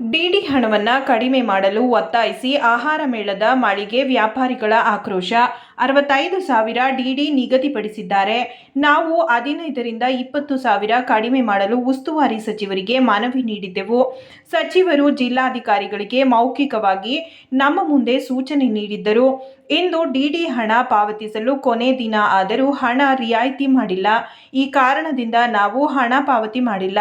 DD ಹಣವನ್ನು ಕಡಿಮೆ ಮಾಡಲು ಒತ್ತಾಯಿಸಿ ಆಹಾರ ಮೇಳದ ಮಳಿಗೆ ವ್ಯಾಪಾರಿಗಳ ಆಕ್ರೋಶ. ಅರವತ್ತೈದು ಸಾವಿರ ಡಿಡಿ ನಿಗದಿಪಡಿಸಿದ್ದಾರೆ. ನಾವು ಹದಿನೈದರಿಂದ ಇಪ್ಪತ್ತು ಸಾವಿರ ಕಡಿಮೆ ಮಾಡಲು ಉಸ್ತುವಾರಿ ಸಚಿವರಿಗೆ ಮನವಿ ನೀಡಿದ್ದೆವು. ಸಚಿವರು ಜಿಲ್ಲಾಧಿಕಾರಿಗಳಿಗೆ ಮೌಖಿಕವಾಗಿ ನಮ್ಮ ಮುಂದೆ ಸೂಚನೆ ನೀಡಿದ್ದರು. ಇಂದು ಡಿಡಿ ಹಣ ಪಾವತಿಸಲು ಕೊನೆ ದಿನ ಆದರೂ ಹಣ ರಿಯಾಯಿತಿ ಮಾಡಿಲ್ಲ. ಈ ಕಾರಣದಿಂದ ನಾವು ಹಣ ಪಾವತಿ ಮಾಡಿಲ್ಲ.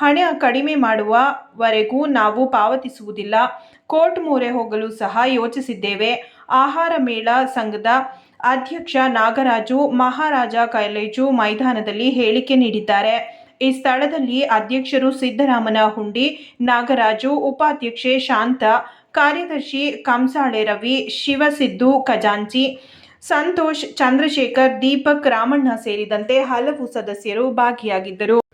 ಹಣ ಕಡಿಮೆ ಮಾಡುವವರೆಗೂ ನಾವು ಪಾವತಿಸುವುದಿಲ್ಲ. ಕೋರ್ಟ್ ಮೊರೆ ಹೋಗಲು ಸಹ ಯೋಚಿಸಿದ್ದೇವೆ. ಆಹಾರ ಮೇಳ ಸಂಘದ ಅಧ್ಯಕ್ಷ ನಾಗರಾಜು, ಮಹಾರಾಜ ಕಾಲೇಜು ಮೈದಾನದಲ್ಲಿ ಹೇಳಿಕೆ ನೀಡಿದ್ದಾರೆ. ಈ ಸ್ಥಳದಲ್ಲಿ ಅಧ್ಯಕ್ಷರು ಸಿದ್ದರಾಮನ ಹುಂಡಿ, ನಾಗರಾಜು, ಉಪಾಧ್ಯಕ್ಷೆ ಶಾಂತ, ಕಾರ್ಯದರ್ಶಿ ಕಂಸಾಳೆ ರವಿ, ಶಿವಸಿದ್ದು ಖಜಾಂಚಿ, ಸಂತೋಷ್, ಚಂದ್ರಶೇಖರ್, ದೀಪಕ್, ರಾಮಣ್ಣ ಸೇರಿದಂತೆ ಹಲವು ಸದಸ್ಯರು ಭಾಗಿಯಾಗಿದ್ದರು.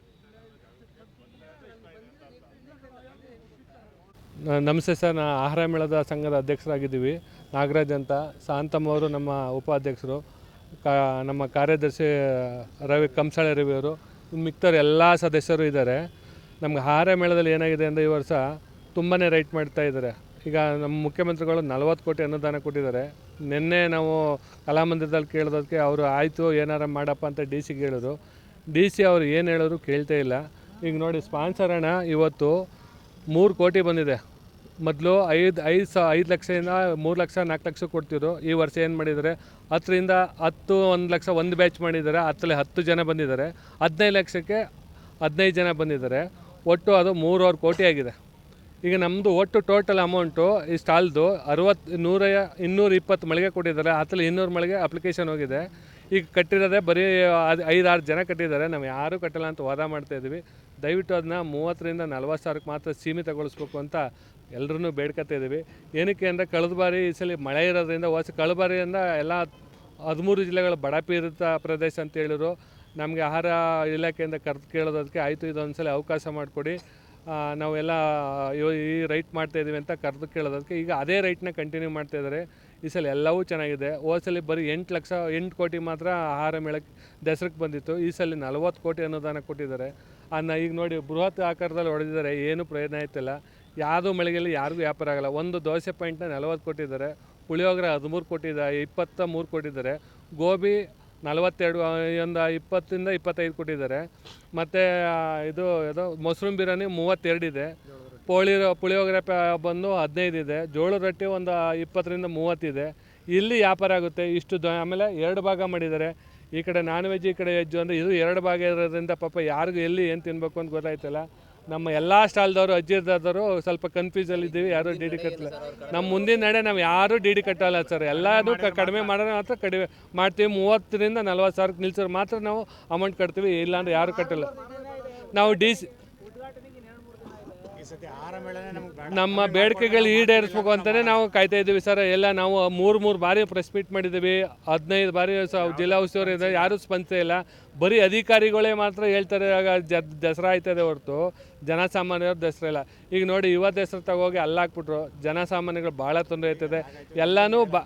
ನಮಸ್ತೆ ಸರ್ ನಾ ಆಹಾರ ಮೇಳದ ಸಂಘದ ಅಧ್ಯಕ್ಷರಾಗಿದ್ದೀವಿ. ನಾಗರಾಜ್ ಅಂತ ಶಾಂತಮ್ಮ ಅವರು ನಮ್ಮ ಉಪಾಧ್ಯಕ್ಷರು. ಕಾ, ನಮ್ಮ ಕಾರ್ಯದರ್ಶಿ ರವಿ ಕಂಸಾಳೆ ರವಿ ಅವರು ಮಿಕ್ತವ್ರು ಎಲ್ಲ ಸದಸ್ಯರು ಇದ್ದಾರೆ. ನಮ್ಗೆ ಆಹಾರ ಮೇಳದಲ್ಲಿ ಏನಾಗಿದೆ ಅಂದರೆ ಈ ವರ್ಷ ತುಂಬಾ ರೈಟ್ ಮಾಡ್ತಾ ಇದ್ದಾರೆ. ಈಗ ನಮ್ಮ ಮುಖ್ಯಮಂತ್ರಿಗಳು ನಲವತ್ತು ಕೋಟಿ ಅನುದಾನ ಕೊಟ್ಟಿದ್ದಾರೆ. ನಿನ್ನೆ ನಾವು ಕಲಾಮಂದಿರದಲ್ಲಿ ಕೇಳೋದಕ್ಕೆ ಅವರು ಆಯಿತು, ಏನಾರ ಮಾಡಪ್ಪ ಅಂತ ಡಿ ಸಿಗೆ ಹೇಳಿದ್ರು. ಡಿ ಸಿ ಅವರು ಏನು ಹೇಳಿದ್ರು ಕೇಳ್ತಾ ಇಲ್ಲ. ಈಗ ನೋಡಿ, ಸ್ಪಾನ್ಸರ್ ಹಣ ಇವತ್ತು ಮೂರು ಕೋಟಿ ಬಂದಿದೆ. ಮೊದಲು ಐದು ಐದು ಸಾ, ಐದು ಲಕ್ಷದಿಂದ ಮೂರು ಲಕ್ಷ ನಾಲ್ಕು ಲಕ್ಷ ಕೊಡ್ತಿದ್ರು. ಈ ವರ್ಷ ಏನು ಮಾಡಿದ್ದಾರೆ? ಹತ್ತರಿಂದ ಹತ್ತು, ಒಂದು ಲಕ್ಷ, ಒಂದು ಬ್ಯಾಚ್ ಮಾಡಿದ್ದಾರೆ. ಹತ್ತಲ್ಲಿ ಹತ್ತು ಜನ ಬಂದಿದ್ದಾರೆ. ಹದಿನೈದು ಲಕ್ಷಕ್ಕೆ ಹದಿನೈದು ಜನ ಬಂದಿದ್ದಾರೆ. ಒಟ್ಟು ಅದು ಮೂರುವರೆ ಕೋಟಿ ಆಗಿದೆ. ಈಗ ನಮ್ಮದು ಒಟ್ಟು ಟೋಟಲ್ ಅಮೌಂಟು ಈ ಸ್ಟಾಲ್ದು ಅರವತ್ತು, ನೂರ, ಇನ್ನೂರ ಇಪ್ಪತ್ತು ಮಳಿಗೆ ಕೊಟ್ಟಿದ್ದಾರೆ. ಹತ್ತಲ್ಲಿ ಇನ್ನೂರು ಮಳಿಗೆ ಅಪ್ಲಿಕೇಶನ್ ಹೋಗಿದೆ. ಈಗ ಕಟ್ಟಿರೋದೇ ಬರೀ ಅದು ಐದಾರು ಜನ ಕಟ್ಟಿದ್ದಾರೆ. ನಾವು ಯಾರೂ ಕಟ್ಟಲ್ಲ ಅಂತ ವಾದ ಮಾಡ್ತಾ ಇದ್ದೀವಿ ದಯವಿಟ್ಟು ಅದನ್ನ ಮೂವತ್ತರಿಂದ ನಲ್ವತ್ತು ಸಾವಿರಕ್ಕೆ ಮಾತ್ರ ಸೀಮಿತಗೊಳಿಸ್ಬೇಕು ಅಂತ ಎಲ್ಲರೂ ಬೇಡ್ಕೊತಾ ಇದ್ದೀವಿ. ಏನಕ್ಕೆ ಅಂದರೆ ಕಳೆದ ಬಾರಿ ಈ ಸಲ ಮಳೆ ಇರೋದ್ರಿಂದ, ಹೊಸ ಕಳೆದ ಬಾರಿಯಿಂದ ಎಲ್ಲ ಹದಿಮೂರು ಜಿಲ್ಲೆಗಳ ಬಡಪೀಡಿತ ಪ್ರದೇಶ ಅಂತ ಹೇಳಿದ್ರು. ನಮಗೆ ಆಹಾರ ಇಲಾಖೆಯಿಂದ ಕರೆದು ಕೇಳೋದಕ್ಕೆ ಆಯಿತು ಇದೊಂದು ಸಲ ಅವಕಾಶ ಮಾಡಿಕೊಡಿ. ನಾವೆಲ್ಲ ಈ ರೈಟ್ ಮಾಡ್ತಾಯಿದ್ದೀವಿ ಅಂತ ಕರೆದು ಕೇಳೋದಕ್ಕೆ ಈಗ ಅದೇ ರೈಟ್ನ ಕಂಟಿನ್ಯೂ ಮಾಡ್ತಾ ಇದ್ದಾರೆ. ಈ ಸಲ ಎಲ್ಲವೂ ಚೆನ್ನಾಗಿದೆ. ಹೋದ ಸಲ ಬರೀ ಎಂಟು ಲಕ್ಷ, ಎಂಟು ಕೋಟಿ ಮಾತ್ರ ಆಹಾರ ಮೇಳಕ್ಕೆ ದಸರಕ್ಕೆ ಬಂದಿತ್ತು. ಈ ಸಲ ನಲವತ್ತು ಕೋಟಿ ಅನುದಾನ ಕೊಟ್ಟಿದ್ದಾರೆ. ಅದನ್ನ ಈಗ ನೋಡಿ ಬೃಹತ್ ಆಕಾರದಲ್ಲಿ ಹೊಡೆದಿದ್ದಾರೆ. ಏನೂ ಪ್ರಯೋಜನ ಆಯ್ತಿಲ್ಲ. ಯಾವುದೋ ಮಳಿಗೆಯಲ್ಲಿ ಯಾರಿಗೂ ವ್ಯಾಪಾರ ಆಗಲ್ಲ. ಒಂದು ದೋಸೆ ಪಾಯಿಂಟ್ನ ನಲವತ್ತು ಕೊಟ್ಟಿದ್ದಾರೆ. ಪುಳಿಯೋಗರೆ ಹದಿಮೂರು ಕೊಟ್ಟಿದ್ದಾರೆ ಇಪ್ಪತ್ತ ಮೂರು ಕೊಟ್ಟಿದ್ದಾರೆ. ಗೋಬಿ ನಲವತ್ತೆರಡು ಒಂದು ಇಪ್ಪತ್ತರಿಂದ ಇಪ್ಪತ್ತೈದು ಕೊಟ್ಟಿದ್ದಾರೆ. ಮತ್ತು ಇದು ಇದು ಮೊಸರು ಬಿರಿಯಾನಿ ಮೂವತ್ತೆರಡಿದೆ ಪೋಳಿ ಪುಳಿಯೋಗರೆ ಬಂದು ಹದಿನೈದು ಇದೆ. ಜೋಳ ರೊಟ್ಟಿ ಒಂದು ಇಪ್ಪತ್ತರಿಂದ ಮೂವತ್ತಿದೆ ಇಲ್ಲಿ ವ್ಯಾಪಾರ ಆಗುತ್ತೆ. ಇಷ್ಟು ದ, ಆಮೇಲೆ ಎರಡು ಭಾಗ ಮಾಡಿದ್ದಾರೆ. ಈ ಕಡೆ ನಾನ್ ವೆಜ್ ಈ ಕಡೆ ವೆಜ್ಜು ಅಂದರೆ ಇದು ಎರಡು ಭಾಗ ಇರೋದ್ರಿಂದ ಪಾಪ ಯಾರಿಗೂ ಎಲ್ಲಿ ಏನು ತಿನ್ನಬೇಕು ಅಂತ ಗೊತ್ತಾಯ್ತಲ್ಲ. ನಮ್ಮ ಎಲ್ಲ ಸ್ಟಾಲ್ದವರು ಅಜ್ಜಿರ್ದಾದವರು ಸ್ವಲ್ಪ ಕನ್ಫ್ಯೂಸಲ್ಲಿ ಇದ್ದೀವಿ ಯಾರೂ ಡಿ ಡಿ ಕಟ್ಟಲ್ಲ ನಮ್ಮ ಮುಂದಿನ ನಡೆ ನಾವು ಯಾರೂ ಡಿ ಡಿ ಕಟ್ಟಲ್ಲ ಸರ್. ಎಲ್ಲರೂ ಕ- ಕಡಿಮೆ ಮಾಡೋಣ ಮಾತ್ರ ಕಡಿಮೆ ಮಾಡ್ತೀವಿ. ಮೂವತ್ತರಿಂದ ನಲ್ವತ್ತು ಸಾವಿರಕ್ಕೆ ನಿಲ್ಸೋರು ಮಾತ್ರ ನಾವು ಅಮೌಂಟ್ ಕಟ್ತೀವಿ. ಇಲ್ಲಾಂದ್ರೆ ಯಾರು ಕಟ್ಟಲ್ಲ. ನಾವು ಡಿ ಸಿ ನಮ್ಮ ಬೇಡಿಕೆಗಳು ಈಡೇರಿಸ್ಬೇಕು ಅಂತಲೇ ನಾವು ಕಾಯ್ತಾ ಇದ್ದೀವಿ ಸರ್. ಎಲ್ಲ ನಾವು ಮೂರು ಮೂರು ಬಾರಿ ಪ್ರೆಸ್ ಮೀಟ್ ಮಾಡಿದ್ದೀವಿ. ಹದಿನೈದು ಬಾರಿ ಜಿಲ್ಲಾ ಉಸ್ತುವಾರಿ ಇದ್ದಾರೆ. ಯಾರೂ ಸ್ಪಂದಿಸೇ ಇಲ್ಲ. ಬರೀ ಅಧಿಕಾರಿಗಳೇ ಮಾತ್ರ ಹೇಳ್ತಾರೆ. ಆಗ ಜ ದಸರಾ ಆಯ್ತದೆ ಹೊರತು. ಜನಸಾಮಾನ್ಯರು ದಸರಾ ಇಲ್ಲ. ಈಗ ನೋಡಿ ಯುವ ದಸರಾ ತಗೋಗಿ ಅಲ್ಲಾಕ್ಬಿಟ್ರು ಜನಸಾಮಾನ್ಯಗಳು ಭಾಳ ತೊಂದರೆ ಆಯ್ತದೆ. ಎಲ್ಲನೂ ಬಾ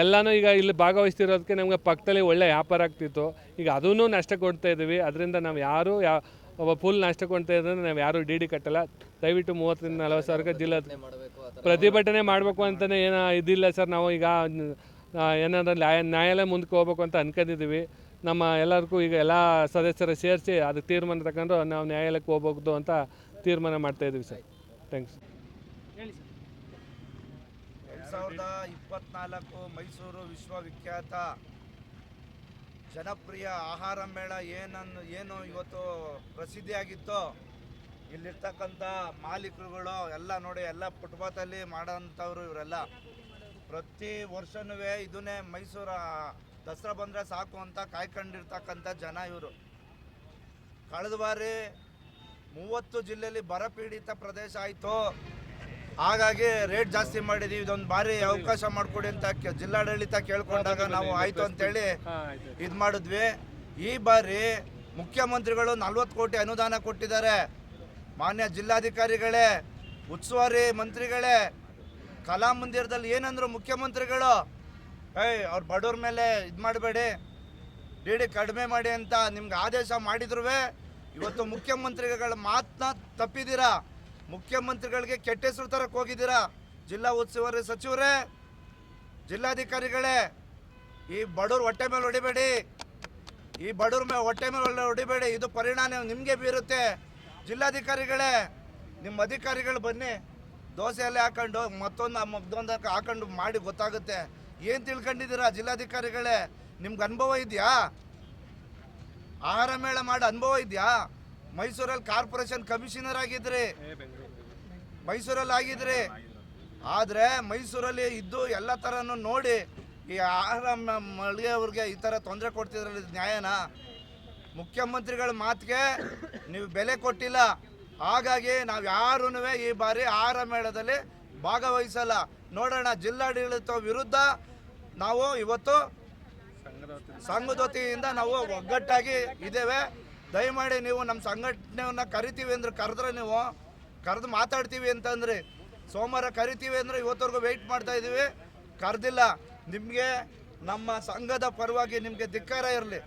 ಎಲ್ಲನೂ ಈಗ ಇಲ್ಲಿ ಭಾಗವಹಿಸ್ತಿರೋದಕ್ಕೆ ನಮಗೆ ಪಕ್ಕದಲ್ಲಿ ಒಳ್ಳೆ ವ್ಯಾಪಾರ ಆಗ್ತಿತ್ತು. ಈಗ ಅದೂ ನಷ್ಟ ಕೊಡ್ತಾ ಇದ್ದೀವಿ. ಅದರಿಂದ ನಾವು ಯಾರು ಯಾ ಫುಲ್ ನಷ್ಟ ಕೊಡ್ತಾ ಇದ್ರೆ ನಾವು ಯಾರು ಡಿ ಡಿ ಕಟ್ಟಲ್ಲ. ದಯವಿಟ್ಟು ಮೂವತ್ತರಿಂದ ನಲವತ್ತು ಸಾವಿರಕ್ಕೆ ಜಿಲ್ಲಾ ಪ್ರತಿಭಟನೆ ಮಾಡಬೇಕು ಅಂತಲೇ ಏನೋ ಇದಿಲ್ಲ ಸರ್. ನಾವು ಈಗ ಏನಂದ್ರೆ ಏನಾದ್ರು ನ್ಯಾಯ ನ್ಯಾಯಾಲಯ ಮುಂದಕ್ಕೆ ಹೋಗ್ಬೇಕು ಅಂತ ಅನ್ಕೊಂಡಿದ್ದೀವಿ. ನಮ್ಮ ಎಲ್ಲರಿಗೂ ಈಗ ಎಲ್ಲ ಸದಸ್ಯರ ಸೇರಿಸಿ ಅದಕ್ಕೆ ತೀರ್ಮಾನ ತಗೊಂಡು ನಾವು ನ್ಯಾಯಾಲಯಕ್ಕೆ ಹೋಗ್ಬೋದು ಅಂತ ತೀರ್ಮಾನ ಮಾಡ್ತಾ ಇದ್ದೀವಿ ಸರ್. ಥ್ಯಾಂಕ್ಸ್. ಎರಡು ಸಾವಿರದ ಇಪ್ಪತ್ನಾಲ್ಕು ಮೈಸೂರು ವಿಶ್ವವಿಖ್ಯಾತ ಜನಪ್ರಿಯ ಆಹಾರ ಮೇಳ ಏನನ್ನು ಏನು ಇವತ್ತು ಪ್ರಸಿದ್ಧಿಯಾಗಿತ್ತೋ, ಇಲ್ಲಿರ್ತಕ್ಕಂಥ ಮಾಲೀಕರುಗಳು ಎಲ್ಲ ನೋಡಿ, ಎಲ್ಲ ಫುಟ್ಪಾತಲ್ಲಿ ಮಾಡೋಂಥವ್ರು ಇವರೆಲ್ಲ. ಪ್ರತಿ ವರ್ಷನೂ ಇದನ್ನೇ ಮೈಸೂರು ದಸರಾ ಬಂದರೆ ಸಾಕು ಅಂತ ಕಾಯ್ಕೊಂಡಿರ್ತಕ್ಕಂಥ ಜನ ಇವರು. ಕಳೆದ ಬಾರಿ ಮೂವತ್ತು ಜಿಲ್ಲೆಯಲ್ಲಿ ಬರಪೀಡಿತ ಪ್ರದೇಶ ಆಯಿತು. ಹಾಗಾಗಿ ರೇಟ್ ಜಾಸ್ತಿ ಮಾಡಿದೀವಿ ಇದೊಂದು ಬಾರಿ ಅವಕಾಶ ಮಾಡಿಕೊಡಿ ಅಂತ ಜಿಲ್ಲಾಡಳಿತ ಕೇಳ್ಕೊಂಡಾಗ ನಾವು ಆಯ್ತು ಅಂತೇಳಿ ಇದು ಮಾಡಿದ್ವಿ. ಈ ಬಾರಿ ಮುಖ್ಯಮಂತ್ರಿಗಳು ನಲ್ವತ್ತು ಕೋಟಿ ಅನುದಾನ ಕೊಟ್ಟಿದ್ದಾರೆ. ಮಾನ್ಯ ಜಿಲ್ಲಾಧಿಕಾರಿಗಳೇ ಉಸ್ತುವಾರಿ ಮಂತ್ರಿಗಳೇ ಕಲಾಮಂದಿರದಲ್ಲಿ ಏನಂದ್ರು ಮುಖ್ಯಮಂತ್ರಿಗಳು ಏಯ್ ಅವ್ರ ಬಡವ್ರ ಮೇಲೆ ಇದು ಮಾಡಬೇಡಿ. ಡಿ ಡಿ ಕಡಿಮೆ ಮಾಡಿ ಅಂತ ನಿಮ್ಗೆ ಆದೇಶ ಮಾಡಿದ್ರೂ ಇವತ್ತು ಮುಖ್ಯಮಂತ್ರಿಗಳ ಮಾತನ್ನ ತಪ್ಪಿದ್ದೀರಾ? ಮುಖ್ಯಮಂತ್ರಿಗಳಿಗೆ ಕೆಟ್ಟ ಹೆಸರು ತರಕ್ಕೆ ಹೋಗಿದ್ದೀರಾ? ಜಿಲ್ಲಾ ಉಸ್ತುವಾರಿ ಸಚಿವರೇ, ಜಿಲ್ಲಾಧಿಕಾರಿಗಳೇ, ಈ ಬಡವ್ರ ಹೊಟ್ಟೆ ಮೇಲೆ ಹೊಡಿಬೇಡಿ. ಈ ಬಡವ್ರ ಮೇಲೆ ಹೊಟ್ಟೆ ಮೇಲೆ ಹೊಡಿಬೇಡಿ. ಇದು ಪರಿಣಾಮ ನಿಮಗೆ ಬೀರುತ್ತೆ. ಜಿಲ್ಲಾಧಿಕಾರಿಗಳೇ, ನಿಮ್ಮ ಅಧಿಕಾರಿಗಳು ಬನ್ನಿ. ದೋಸೆಯಲ್ಲೇ ಹಾಕೊಂಡು, ಮತ್ತೊಂದು ಮತ್ತೊಂದು ಹಾಕೊಂಡು ಮಾಡಿ ಗೊತ್ತಾಗುತ್ತೆ. ಏನು ತಿಳ್ಕೊಂಡಿದ್ದೀರಾ ಜಿಲ್ಲಾಧಿಕಾರಿಗಳೇ? ನಿಮ್ಗೆ ಅನುಭವ ಇದೆಯಾ? ಆಹಾರ ಮೇಳ ಮಾಡಿ ಅನುಭವ ಇದೆಯಾ? ಮೈಸೂರಲ್ಲಿ ಕಾರ್ಪೊರೇಷನ್ ಕಮಿಷನರ್ ಆಗಿದ್ರಿ. ಮೈಸೂರಲ್ಲಿ ಆಗಿದ್ರಿ. ಆದರೆ ಮೈಸೂರಲ್ಲಿ ಇದ್ದು ಎಲ್ಲ ಥರನೂ ನೋಡಿ ಈ ಆಹಾರ ಮಳಿಗೆ ಅವ್ರಿಗೆ ಈ ಥರ ತೊಂದರೆ ಕೊಡ್ತಿದ್ರಲ್ಲಿ ನ್ಯಾಯನ. ಮುಖ್ಯಮಂತ್ರಿಗಳ ಮಾತಿಗೆ ನೀವು ಬೆಲೆ ಕೊಟ್ಟಿಲ್ಲ. ಹಾಗಾಗಿ ನಾವು ಯಾರೂ ಈ ಬಾರಿ ಆಹಾರ ಮೇಳದಲ್ಲಿ ಭಾಗವಹಿಸಲ್ಲ. ನೋಡೋಣ ಜಿಲ್ಲಾಡಳಿತ ವಿರುದ್ಧ ನಾವು ಇವತ್ತು ಸಂಘದ ವತಿಯಿಂದ ನಾವು ಒಗ್ಗಟ್ಟಾಗಿ ಇದ್ದೇವೆ. ದಯಮಾಡಿ ನೀವು ನಮ್ಮ ಸಂಘಟನೆಯನ್ನ ಕರಿತೀವಿ ಅಂದರೆ ಕರೆದ್ರೆ ನೀವು, ಕರೆದು ಮಾತಾಡ್ತೀವಿ ಅಂತಂದ್ರೆ, ಸೋಮವಾರ ಕರಿತೀವಿ ಅಂದರೆ ಇವತ್ತವರೆಗೂ ವೆಯ್ಟ್ ಮಾಡ್ತಾ ಇದ್ದೀವಿ ಕರೆದಿಲ್ಲ. ನಿಮಗೆ ನಮ್ಮ ಸಂಘದ ಪರವಾಗಿ ನಿಮಗೆ ಧಿಕ್ಕಾರ ಇರಲಿ.